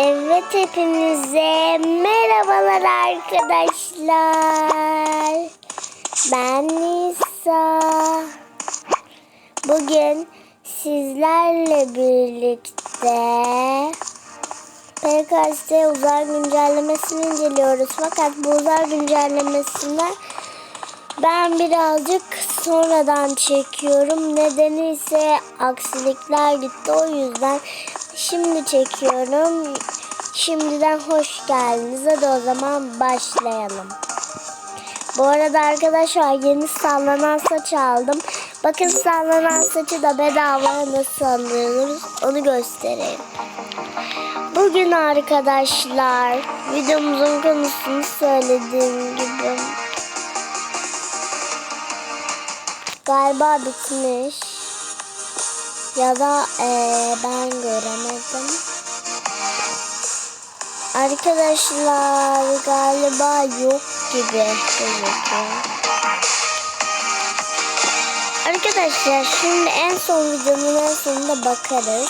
Evet hepinize merhabalar arkadaşlar. Ben Nisa. Bugün sizlerle birlikte PKST uzay güncellemesini inceliyoruz. Fakat bu uzay güncellemesinde ben birazcık sonradan çekiyorum. Nedeni ise aksilikler gitti. O yüzden şimdi çekiyorum. Şimdiden hoş geldiniz. Hadi o zaman başlayalım. Bu arada arkadaşlar yeni sallanan saç aldım. Bakın sallanan saçı da bedava nasıl alıyoruz onu göstereyim. Bugün arkadaşlar videomuzun konusunu söylediğim gibi galiba bitmiş ya da eee, ben göremedim. Arkadaşlar galiba yok gibi gözüküyor. Arkadaşlar şimdi en son videonun en sonunda bakarız.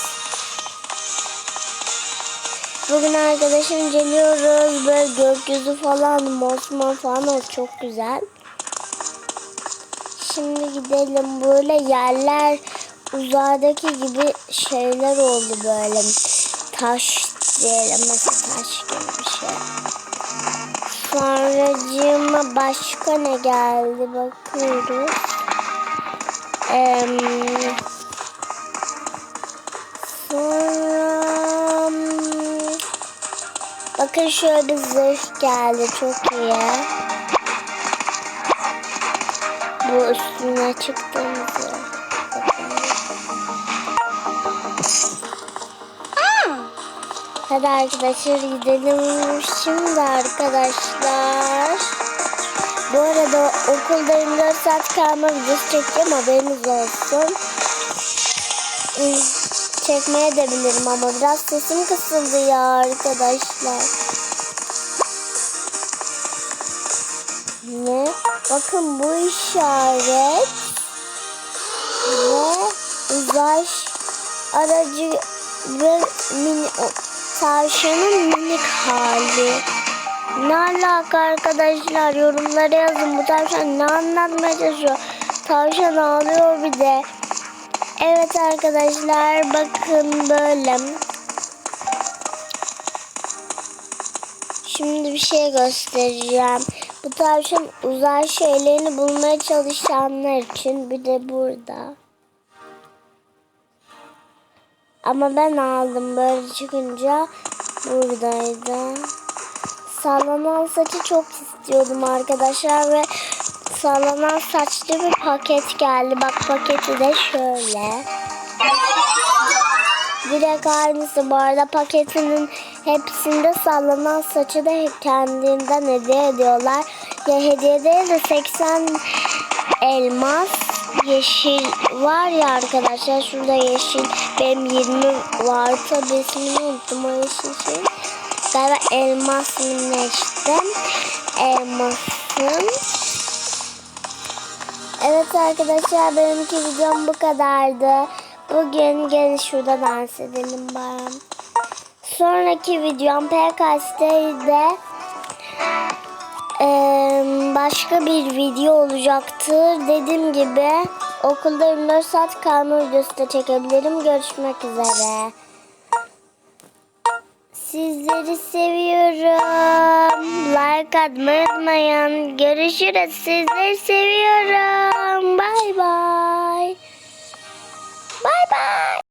Bugün arkadaşım inceliyoruz. Böyle gökyüzü falan, mosmor falan o çok güzel. Şimdi gidelim böyle yerler uzaydaki gibi şeyler oldu böyle. Taş diyelim mesela taş gibi bir şey. Sonracığıma başka ne geldi bakıyoruz. Eee Sonra bakın şöyle bir zırh geldi çok iyi. Bu üstüne çıktığımızı. Hadi arkadaşlar gidelim. Şimdi arkadaşlar. Bu arada okulda 24 saat kalma videosu çekeceğim haberiniz olsun. Çekmeye de bilirim ama biraz sesim kısıldı ya arkadaşlar. Ne? Bakın bu işaret ve uzay aracı ve mini, tavşanın minik hali. Ne alaka arkadaşlar yorumlara yazın bu tavşan ne anlatmaya çalışıyor. Tavşan ağlıyor bir de. Evet arkadaşlar bakın böyle. Şimdi bir şey göstereceğim. Bu tavşan uzay şeylerini bulmaya çalışanlar için bir de burada. Ama ben aldım böyle çıkınca buradaydı. Sallanan saçı çok istiyordum arkadaşlar ve sallanan saçlı bir paket geldi. Bak paketi de şöyle. Direkt aynısı bu arada paketinin hepsinde sallanan saçı da kendinden hediye ediyorlar. Ya hediye değil de 80 elmas yeşil var ya arkadaşlar şurada yeşil benim 20 var tabi ismini unuttum o yeşil şey. Galiba elmas minleştim. Elmasın. Evet arkadaşlar benimki videom bu kadardı. Bugün gelin şurada dans edelim bari. Sonraki videom PKS'de başka bir video olacaktır. Dediğim gibi okulda 24 saat kalma videosu da çekebilirim. Görüşmek üzere. Sizleri seviyorum. Like atmayı unutmayın. Görüşürüz. Sizleri seviyorum. Bay bay. Bay bay.